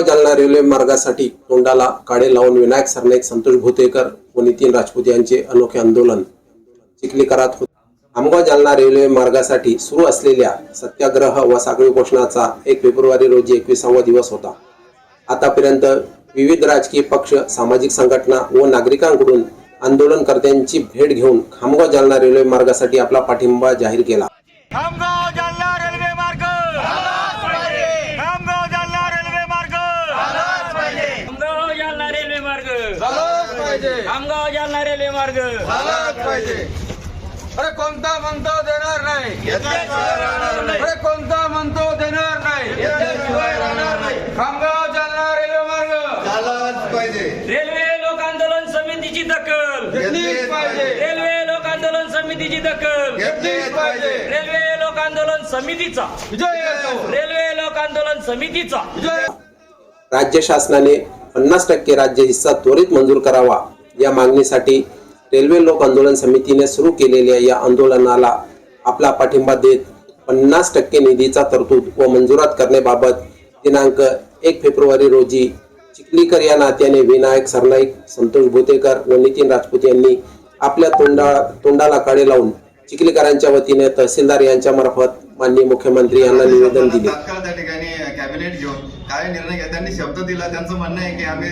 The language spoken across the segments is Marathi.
खामगाव जालना रेल्वे मार्गासाठी तोंडाला काडे लावून विनायक सरनाईक संतोष भोतेकर व नितीन राजपूत यांचे अनोखे आंदोलन चिखलीकरात होते. आमगाव जालना रेल्वे मार्गासाठी सुरू असलेल्या सत्याग्रह व साखळी उपोषणाचा एक फेब्रुवारी रोजी एकविसावा दिवस होता. आतापर्यंत विविध राजकीय पक्ष सामाजिक संघटना व नागरिकांकडून आंदोलनकर्त्यांची भेट घेऊन खामगाव जालना रेल्वे मार्गासाठी आपला पाठिंबा जाहीर केला खामगाव जालना रेल्वे मार्ग खामगाव जालना रेल्वे मार्ग खामगाव जालना रेल्वे मार्ग झालंच पाहिजे. खामगाव जालना रेल्वे मार्ग. झालंच पाहिजे. अरे कोणता म्हणतो देणार नाही. अरे कोणता म्हणतो देणार नाही. खामगाव जालना रेल्वे मार्ग. झालाच पाहिजे. रेल्वे लोक आंदोलन समितीची दखल. घेतलीच पाहिजे. रेल्वे लोक आंदोलन समितीची दखल. घेतलीच पाहिजे. रेल्वे लोक आंदोलन समितीचा. विजय असो रेल्वे लोक आंदोलन समितीचा. विजय राज्य शासनाने पन्नास टक्के राज्य हिस्सा त्वरित मंजूर करावा. या मागणीसाठी रेल्वे लोक आंदोलन समितीने सुरू केलेल्या या आंदोलनाला आपला पाठिंबा देत पन्नास टक्के निधीचा तरतूद व मंजुरात करण्याबाबत दिनांक एक फेब्रुवारी रोजी चिखलीकर या नात्याने विनायक सरनाईक संतोष भोतेकर व नितीन राजपूत यांनी आपल्या तोंडा तोंडाला काळे लावून चिखलीकरांच्या वतीने तहसीलदार यांच्या मार्फत माननीय मुख्यमंत्री यांना निवेदन दिले. काय निर्णय घ्या? त्यांनी शब्द दिला त्यांचं म्हणणं आहे की आम्ही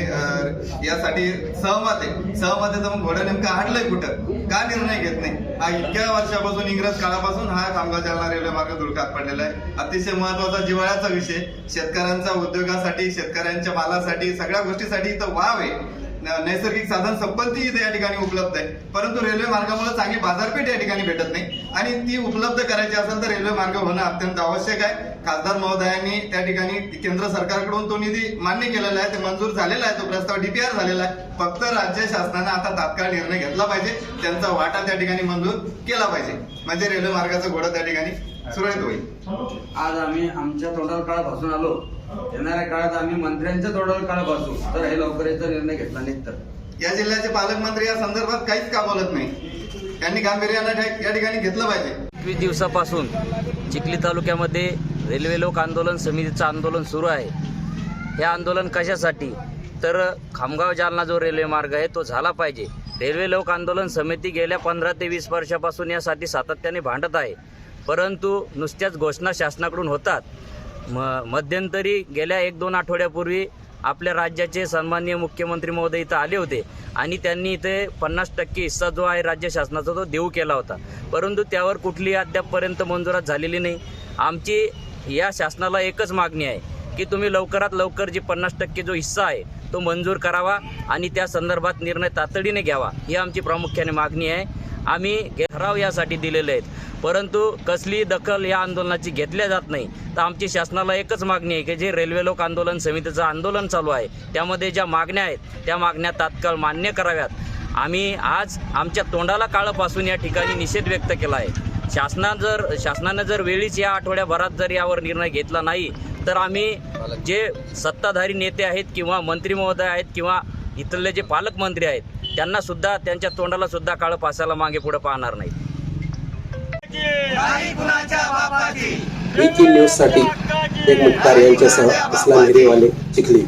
यासाठी सहमत आहे. सहमत आहे तर मग घोडं नेमकं हाडलंय कुठं? का निर्णय घेत नाही? हा इतक्या वर्षापासून इंग्रज काळापासून हा खामगाव जालना रेल्वे मार्ग धुळकात पडलेला आहे. अतिशय महत्त्वाचा जिव्हाळ्याचा विषय. शेतकऱ्यांचा उद्योगासाठी शेतकऱ्यांच्या मालासाठी सगळ्या गोष्टीसाठी इथं वाव आहे. नैसर्गिक साधन संपत्ती इथे या ठिकाणी उपलब्ध आहे. परंतु रेल्वे मार्गामुळे चांगली बाजारपेठ या ठिकाणी भेटत नाही. आणि ती उपलब्ध करायची असेल तर रेल्वे मार्ग होणं अत्यंत आवश्यक आहे. खासदार महोदयांनी त्या ठिकाणी केंद्र सरकारकडून तो निधी मान्य केलेला आहे. ते मंजूर झालेला आहे. तो प्रस्ताव डीपीआर झालेला आहे. फक्त राज्य शासनानं आता तात्काळ निर्णय घेतला पाहिजे. त्यांचा वाटा त्या ठिकाणी मंजूर केला पाहिजे. म्हणजे रेल्वे मार्गाचं घोडं त्या ठिकाणी सुरळीत होईल. आज आम्ही आमच्या तोंडावर काळ भासून आलो. येणाऱ्या काळात आम्ही मंत्र्यांच्या तोंडावर काळ भासू. तर हे लवकरच निर्णय घेतला नाही तर या जिल्ह्याचे पालकमंत्री या संदर्भात काहीच का बोलत नाही? त्यांनी गांभीर्यानं या ठिकाणी घेतलं पाहिजे. एकवीस दिवसापासून चिखली तालुक्यामध्ये रेल्वे लोक आंदोलन समितीचं आंदोलन सुरू आहे. हे आंदोलन कशासाठी? तर खामगाव जालना जो रेल्वे मार्ग आहे तो झाला पाहिजे. रेल्वे लोक आंदोलन समिती गेल्या पंधरा ते वीस वर्षापासून यासाठी सातत्याने भांडत आहे. परंतु नुसत्याच घोषणा शासनाकडून होतात. म मध्यंतरी गेल्या एक दोन आठवड्यापूर्वी आपल्या राज्याचे सन्माननीय मुख्यमंत्री महोदय इथं आले होते आणि त्यांनी इथे पन्नास टक्के हिस्सा जो आहे राज्य शासनाचा तो देऊ केला होता. परंतु त्यावर कुठलीही अद्यापपर्यंत मंजुरात झालेली नाही. आमची या शासनाला एकच मागणी आहे की तुम्ही लवकरात लवकर जी पन्नास टक्के जो हिस्सा आहे तो मंजूर करावा आणि त्या संदर्भात निर्णय तातडीने घ्यावा. ही आमची प्रामुख्याने मागणी आहे. आम्ही ठराव यासाठी दिलेले आहेत. परंतु कसली दखल या आंदोलनाची घेतल्या जात नाही. तर आमची शासनाला एकच मागणी आहे की जे रेल्वे लोक आंदोलन समितीचं आंदोलन चालू आहे त्यामध्ये ज्या मागण्या आहेत त्या मागण्या तात्काळ मान्य कराव्यात. आम्ही आज आमच्या तोंडाला काळपासून या ठिकाणी निषेध व्यक्त केला आहे. शासना जर शासनानं जर वेळीच या आठवड्याभरात जर यावर निर्णय घेतला नाही तर आम्ही जे सत्ताधारी नेते आहेत किंवा मंत्री महोदय आहेत किंवा इथले जे पालकमंत्री आहेत त्यांना सुद्धा त्यांच्या तोंडाला सुद्धा काळं पासायला मागे पुढे पाहणार नाही न्यूजसाठी शेख मुख्तार यांच्यासह इस्लाम हिरेवाले चिखली.